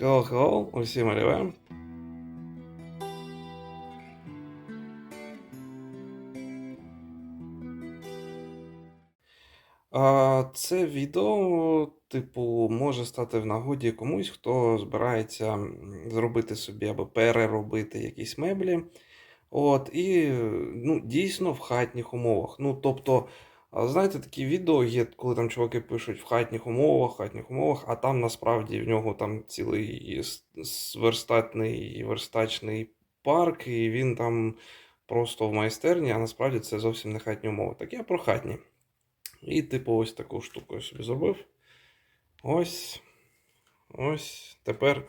Hello, hello, усім аліве. Це відео, типу, може стати в нагоді комусь, хто збирається зробити собі або переробити якісь меблі. От, і ну, дійсно в хатніх умовах. Ну, тобто, а, знаєте, такі відео є, коли там чуваки пишуть в хатніх умовах, хатніх умовах, а там насправді в нього там цілий верстатний верстачний парк, і він там просто в майстерні, а насправді це зовсім не хатні умови. Так я про хатні. І, типу, ось таку штуку я собі зробив. Ось. Ось. Тепер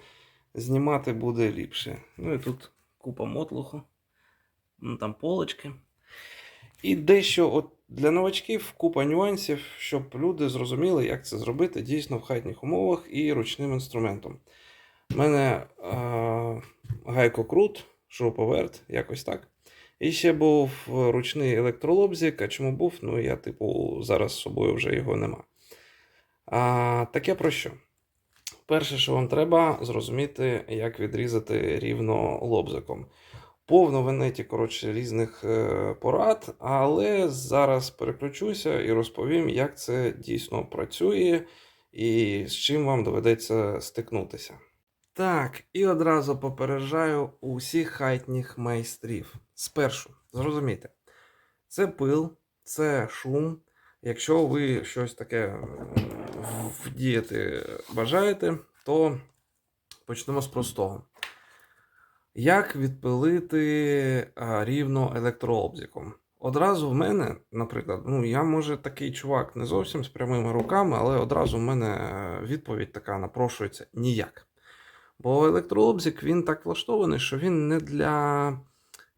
знімати буде ліпше. Ну і тут купа мотлуху. Ну, там полочки. І дещо от для новачків купа нюансів, щоб люди зрозуміли, як це зробити дійсно в хатніх умовах і ручним інструментом. У мене е, гайкокрут, шуруповерт, якось так. І ще був ручний електролобзик, а чому був? Ну, я, типу, зараз з собою вже його нема. А, таке про що? Перше, що вам треба, зрозуміти, як відрізати рівно лобзиком. Повно в інеті, коротше, різних е, порад, але зараз переключуся і розповім, як це дійсно працює і з чим вам доведеться стикнутися. Так, і одразу попереджаю усіх хатніх майстрів. Спершу, зрозумійте, це пил, це шум. Якщо ви щось таке вдіяти бажаєте, то почнемо з простого. Як відпилити а, рівно електрообзиком? Одразу в мене, наприклад, ну я може такий чувак не зовсім з прямими руками, але одразу в мене е, відповідь така напрошується ніяк. Бо електрообзик він так влаштований, що він не для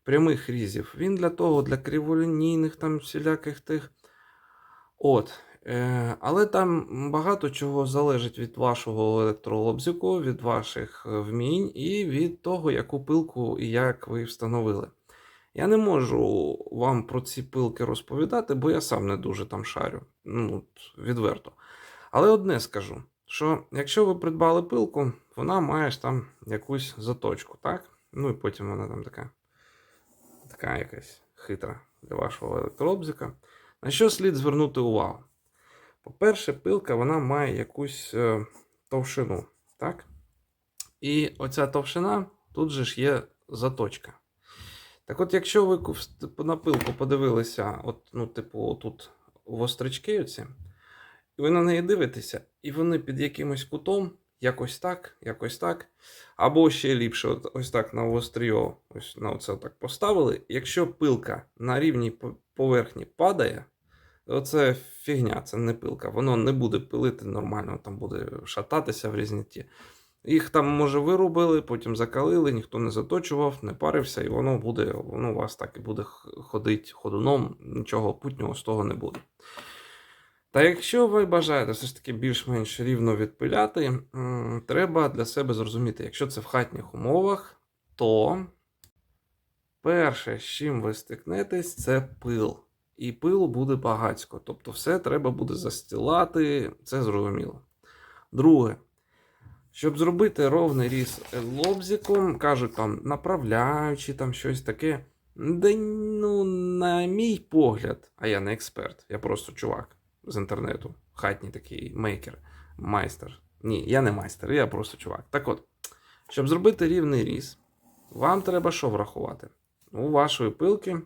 прямих різів, він для того, для криволінійних там всіляких тих. От. Е, але там багато чого залежить від вашого електрообзику, від ваших е, вмінь і від того, яку пилку і як ви встановили. Я не можу вам про ці пилки розповідати, бо я сам не дуже там шарю. Ну, відверто. Але одне скажу: що якщо ви придбали пилку, вона має ж там якусь заточку, так? Ну і потім вона там така, така якась хитра для вашого електрообзика. На що слід звернути увагу? По-перше, пилка вона має якусь е, товщину, так? І оця товщина, тут же ж є заточка. Так от, якщо ви на пилку подивилися, от, ну, типу, тут вострички оці, і ви на неї дивитеся, і вони під якимось кутом, якось так, якось так. Або ще ліпше, от, ось так на востріо, ось на оце так поставили. Якщо пилка на рівній поверхні падає, Оце фігня, це не пилка. Воно не буде пилити нормально, там буде шататися в різниці. Їх там, може, вирубили, потім закалили, ніхто не заточував, не парився, і воно буде, воно у вас так і буде ходити ходуном, нічого путнього з того не буде. Та якщо ви бажаєте все ж таки більш-менш рівно відпиляти, треба для себе зрозуміти, якщо це в хатніх умовах, то перше, з чим ви стикнетесь, це пил. І пилу буде багацько. Тобто все треба буде застілати, це зрозуміло. Друге, щоб зробити ровний різ лобзиком, кажуть там направляючи, там щось таке. Да, ну, на мій погляд, а я не експерт, я просто чувак з інтернету, хатній такий мейкер, майстер. Ні, я не майстер, я просто чувак. Так от, щоб зробити рівний різ, вам треба що врахувати? У вашої пилки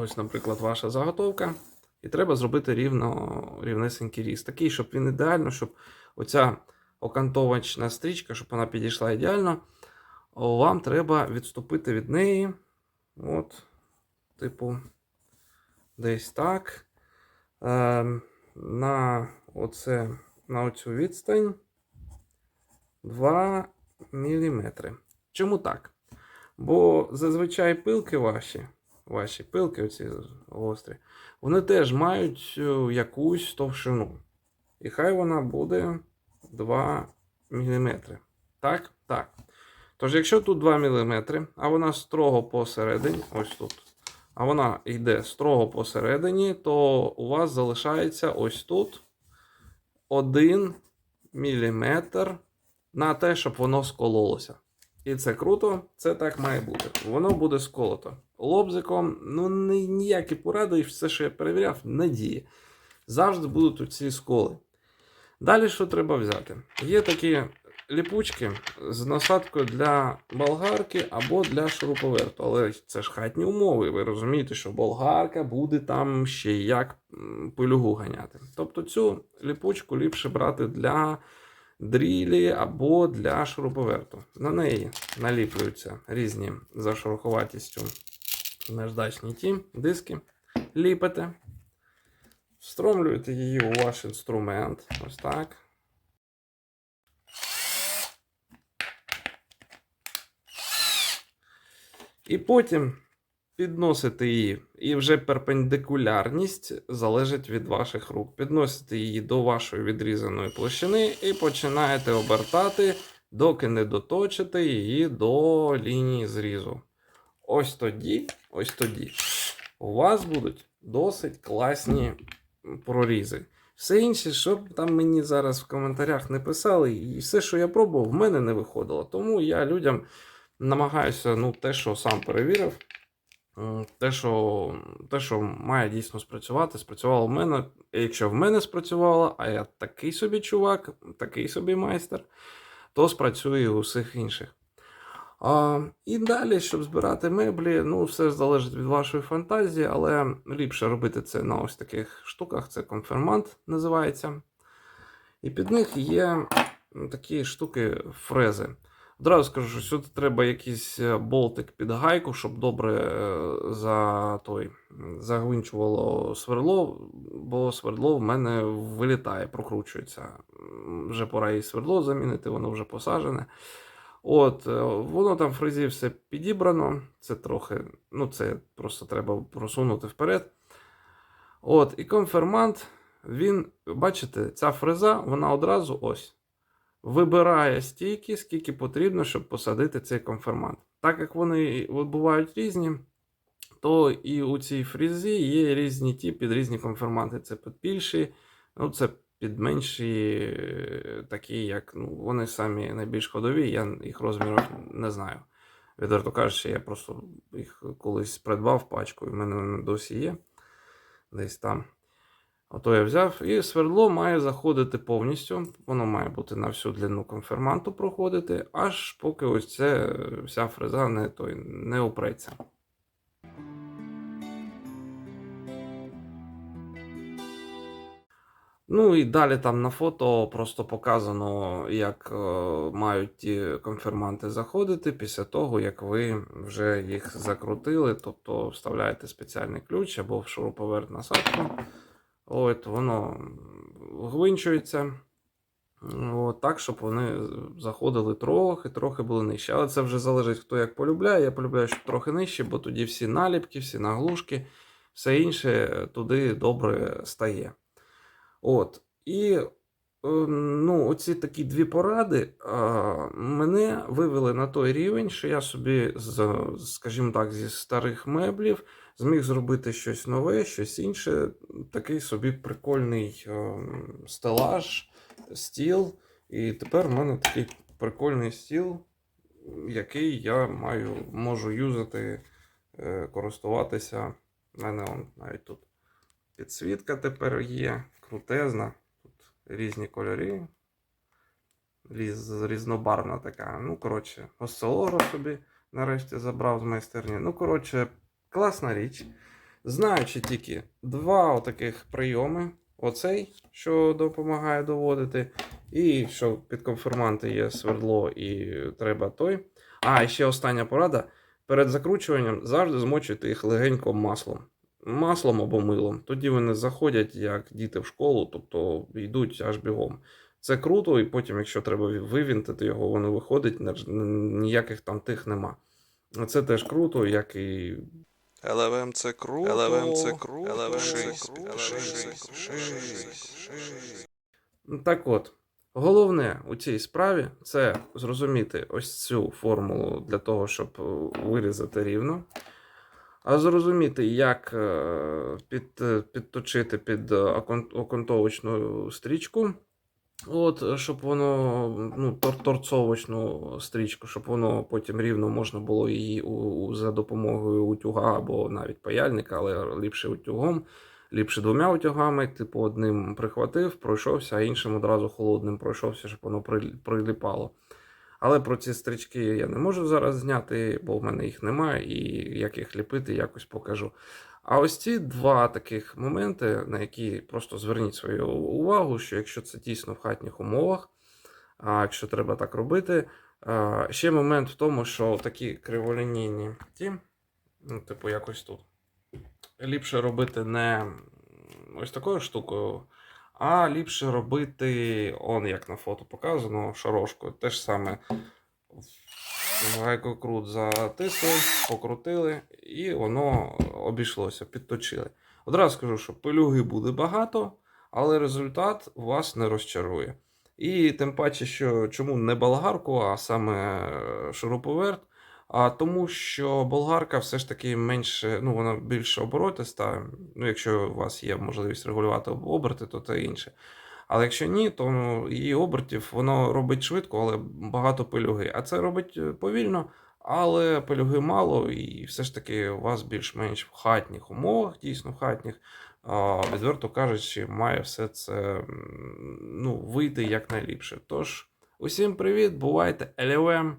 Ось, наприклад, ваша заготовка. І треба зробити рівно, рівнесенький різ. Такий, щоб він ідеально, щоб оця окантовочна стрічка, щоб вона підійшла ідеально. Вам треба відступити від неї. От, типу, десь так. Е, на, оце, на оцю відстань 2 мм. Чому так? Бо зазвичай пилки ваші ваші пилки, оці гострі, вони теж мають е, якусь товщину. І хай вона буде 2 мм. Так? Так. Тож, якщо тут 2 мм, а вона строго посередині, ось тут, а вона йде строго посередині, то у вас залишається ось тут 1 мм на те, щоб воно скололося. І це круто, це так має бути. Воно буде сколото. Лобзиком, ну ніякі поради, і все, що я перевіряв, не діє. Завжди будуть ці сколи. Далі що треба взяти? Є такі ліпучки з насадкою для болгарки або для шуруповерту. Але це ж хатні умови. Ви розумієте, що болгарка буде там ще як пилюгу ганяти. Тобто цю ліпучку ліпше брати для дрілі або для шуруповерту. На неї наліплюються різні за шероховатістю наждачні ті диски. Ліпите, встромлюєте її у ваш інструмент. Ось так. І потім підносите її, і вже перпендикулярність залежить від ваших рук. Підносите її до вашої відрізаної площини і починаєте обертати, доки не доточите її до лінії зрізу. Ось тоді, ось тоді у вас будуть досить класні прорізи. Все інше, що там мені зараз в коментарях не писали, і все, що я пробував, в мене не виходило. Тому я людям намагаюся, ну, те, що сам перевірив, те, що, те, що має дійсно спрацювати, спрацювало в мене. І якщо в мене спрацювало, а я такий собі чувак, такий собі майстер, то спрацює у всіх інших. А, і далі, щоб збирати меблі, ну, все залежить від вашої фантазії, але ліпше робити це на ось таких штуках. Це конфермант називається. І під них є такі штуки фрези. Одразу скажу, що сюди треба якийсь е, болтик під гайку, щоб добре е, за той загвинчувало сверло, бо свердло в мене вилітає, прокручується. Вже пора і свердло замінити, воно вже посажене. От, е, воно там в фрезі все підібрано. Це трохи, ну це просто треба просунути вперед. От, і конфермант, він, бачите, ця фреза, вона одразу ось вибирає стільки, скільки потрібно, щоб посадити цей конфермант. Так як вони бувають різні, то і у цій фрезі є різні ті під різні конферманти. Це під більші, ну це під менші, е, такі, як ну, вони самі найбільш ходові, я їх розмірів не знаю. Відверто кажучи, я просто їх колись придбав пачку, і в мене досі є. Десь там. Ото я взяв, і свердло має заходити повністю. Воно має бути на всю длину конферманту проходити, аж поки ось це е, вся фреза не, той, не упреться. Ну і далі там на фото просто показано, як е, мають ті конферманти заходити після того, як ви вже їх закрутили, тобто вставляєте спеціальний ключ або в шуруповерт насадку. От воно гвинчується. От, так, щоб вони заходили трохи, трохи були нижче. Але це вже залежить, хто як полюбляє. Я полюбляю, щоб трохи нижче, бо тоді всі наліпки, всі наглушки, все інше туди добре стає. От. І е, ну, оці такі дві поради а, мене вивели на той рівень, що я собі, з, скажімо так, зі старих меблів зміг зробити щось нове, щось інше. Такий собі прикольний е, стелаж, стіл. І тепер в мене такий прикольний стіл, який я маю, можу юзати, е, користуватися. У мене он, навіть тут підсвітка тепер є, крутезна. Тут різні кольори. Різ, різнобарвна така. Ну, коротше, осцилограф собі нарешті забрав з майстерні. Ну, коротше, класна річ. Знаючи тільки два отаких прийоми. Оцей, що допомагає доводити, і що під конферманти є свердло і треба той. А, і ще остання порада. Перед закручуванням завжди змочуйте їх легенько маслом. Маслом або милом. Тоді вони заходять як діти в школу, тобто йдуть аж бігом. Це круто, і потім, якщо треба вивінтити його, воно виходить, ніяких там тих нема. Це теж круто, як і LLM це круто. LLM це круто. LLM це круто. Шисть. Так от, головне у цій справі це зрозуміти ось цю формулу для того, щоб е, вирізати рівно. А зрозуміти, як е, під, е, підточити під окон- окантовочну стрічку, От, щоб воно, ну, тор- торцовочну стрічку, щоб воно потім рівно можна було її у, у- за допомогою утюга або навіть паяльника, але ліпше утюгом, ліпше двома утюгами, типу одним прихватив, пройшовся, а іншим одразу холодним пройшовся, щоб воно прилі- приліпало. Але про ці стрічки я не можу зараз зняти, бо в мене їх немає, і як їх ліпити, якось покажу. А ось ці два таких моменти, на які просто зверніть свою увагу, що якщо це дійсно в хатніх умовах, а якщо треба так робити, ще момент в тому, що такі криволінійні ті, ну, типу, якось тут. Ліпше робити не ось такою штукою, а ліпше робити, он як на фото показано, шарошкою. Те ж саме гайкокрут затисли, покрутили, і воно обійшлося, підточили. Одразу скажу, що пилюги буде багато, але результат вас не розчарує. І тим паче, що чому не болгарку, а саме е, шуруповерт. А тому, що болгарка все ж таки менше, ну вона більш оборотиста. Ну, якщо у вас є можливість регулювати оберти, то це інше. Але якщо ні, то ну, її обертів воно робить швидко, але багато пилюги. А це робить е, повільно, але пилюги мало, і все ж таки у вас більш-менш в хатніх умовах, дійсно в хатніх, відверто кажучи, має все це ну, вийти якнайліпше. Тож, усім привіт, бувайте, LLM!